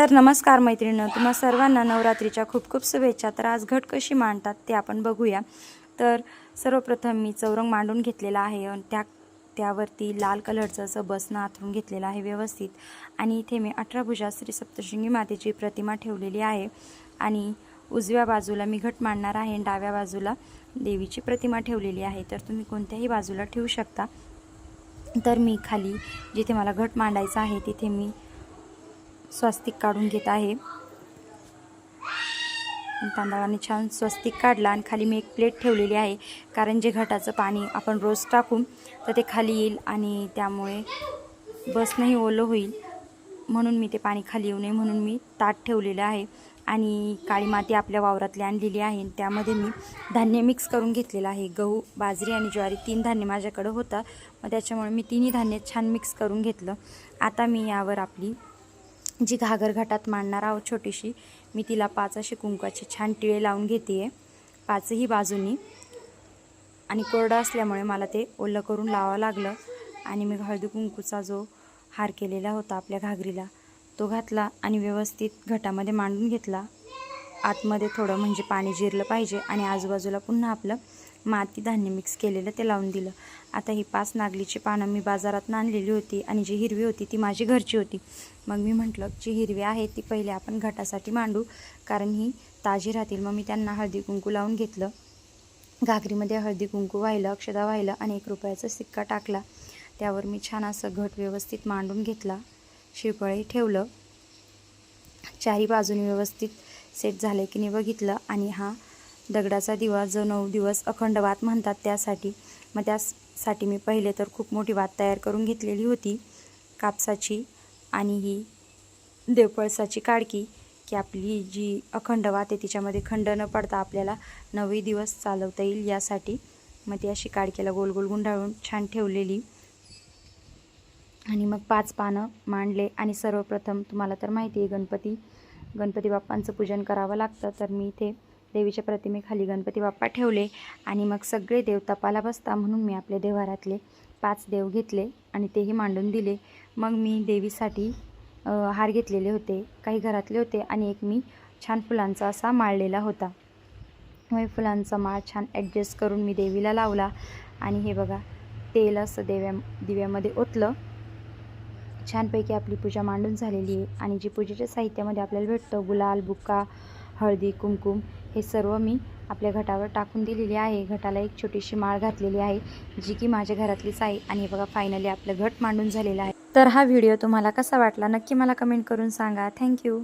तर नमस्कार मैत्रिणी तुम्हा सर्वांना नवरात्रीच्या खूप खूप शुभेच्छा. तर आज घट कशी मांडतात ते आपण बघूया. तर सर्वप्रथम मी चौरंग मांडून घेतलेला आहे आणि त्या त्यावरती लाल कलरचं असं बसणं आथरून घेतलेलं आहे व्यवस्थित. आणि इथे मी अठरा भुजा श्री सप्तशृंगी मातेची प्रतिमा ठेवलेली आहे. आणि उजव्या बाजूला मी घट मांडणार आहे आणि डाव्या बाजूला देवीची प्रतिमा ठेवलेली आहे. तर तुम्ही कोणत्याही बाजूला ठेवू शकता. तर मी खाली जिथे मला घट मांडायचा आहे तिथे मी स्वस्तिक काढून घेत आहे. तांदळाने छान स्वस्तिक काढला आणि खाली मी एक प्लेट ठेवलेली आहे. कारण जे घटाचं पाणी आपण रोज टाकू तर ते खाली येईल आणि त्यामुळे बसनंही ओलं होईल. म्हणून मी ते पाणी खाली येऊ नये म्हणून मी ताट ठेवलेलं आहे आणि काळी माती आपल्या वावरातली आणलेली आहे. त्यामध्ये मी धान्य मिक्स करून घेतलेलं आहे. गहू बाजरी आणि ज्वारी तीन धान्य माझ्याकडं होतं. मग त्याच्यामुळे मी तिन्ही धान्य छान मिक्स करून घेतलं. आता मी यावर आपली जी घागर घाटात मांडणार आहोत छोटीशी मी तिला पाच असे कुंकाचे छान टिळे लावून घेते आहे पाचही बाजूनी. आणि कोरडं असल्यामुळे मला ते ओलं करून लावावं लागलं आणि मी हळदी कुंकूचा जो हार केलेला होता आपल्या घागरीला तो घातला आणि व्यवस्थित घटामध्ये मांडून घेतला. आतमध्ये थोडं म्हणजे पाणी जिरलं पाहिजे आणि आजूबाजूला पुन्हा आपलं माती धान्य मिक्स केलेलं ते लावून दिलं. आता ही पाच नागलीची पानं मी बाजारात आणलेली होती आणि जी हिरवी होती ती माझी घरची होती. मग मी म्हटलं जी हिरवी आहे ती पहिले आपण घटासाठी मांडू कारण ही ताजी राहतील. मग मी त्यांना हळदी कुंकू लावून घेतलं. घागरीमध्ये हळदी कुंकू वाहिलं अक्षदा वाहिलं आणि एक रुपयाचा सिक्का टाकला. त्यावर मी छान असं घट व्यवस्थित मांडून घेतला. शिरपळही ठेवलं. चारी बाजूने व्यवस्थित सेट झाले की नाही बघितलं आणि हा दगडाचा दिवा जो नऊ दिवस अखंड वात म्हणतात त्यासाठी मग त्यासाठी मी पहिले तर खूप मोठी वात तयार करून घेतलेली होती कापसाची आणि ही देवपळसाची काडकी की आपली जी अखंड वात आहे तिच्यामध्ये खंड न पडता आपल्याला नवे दिवस चालवता येईल यासाठी मग ती अशी काडकीला गोल गोल गुंडाळून छान ठेवलेली. आणि मग पाच पानं मांडले आणि सर्वप्रथम तुम्हाला तर माहिती आहे गणपती गणपती बाप्पांचं पूजन करावं लागतं तर मी इथे देवीच्या प्रतिमेखाली गणपती बाप्पा ठेवले आणि मग सगळे देव तपाला बसता म्हणून मी आपले देवारातले पाच देव घेतले आणि तेही मांडून दिले. मग मी देवीसाठी हार घेतलेले होते काही घरातले होते आणि एक मी छान फुलांचा असा माळलेला होता. मग फुलांचा माळ छान ॲडजस्ट करून मी देवीला लावला आणि हे बघा तेल असं देव्या दिव्यामध्ये ओतलं. छानपैकी आपली पूजा मांडून झालेली आहे. आणि जी पूजेच्या साहित्यामध्ये आपल्याला भेटतं गुलाल बुक्का हळदी कुंकुम हे सर्व मी आपल्या घटावर टाकून दिलेली आहे. घटाला एक छोटीशी माळ घातलेली आहे जी की माझ्या घरातलीच आहे. आणि बघा फायनली आपलं घट मांडून झालेलं आहे. तर हा व्हिडिओ तुम्हाला कसा वाटला नक्की मला कमेंट करून सांगा. थँक्यू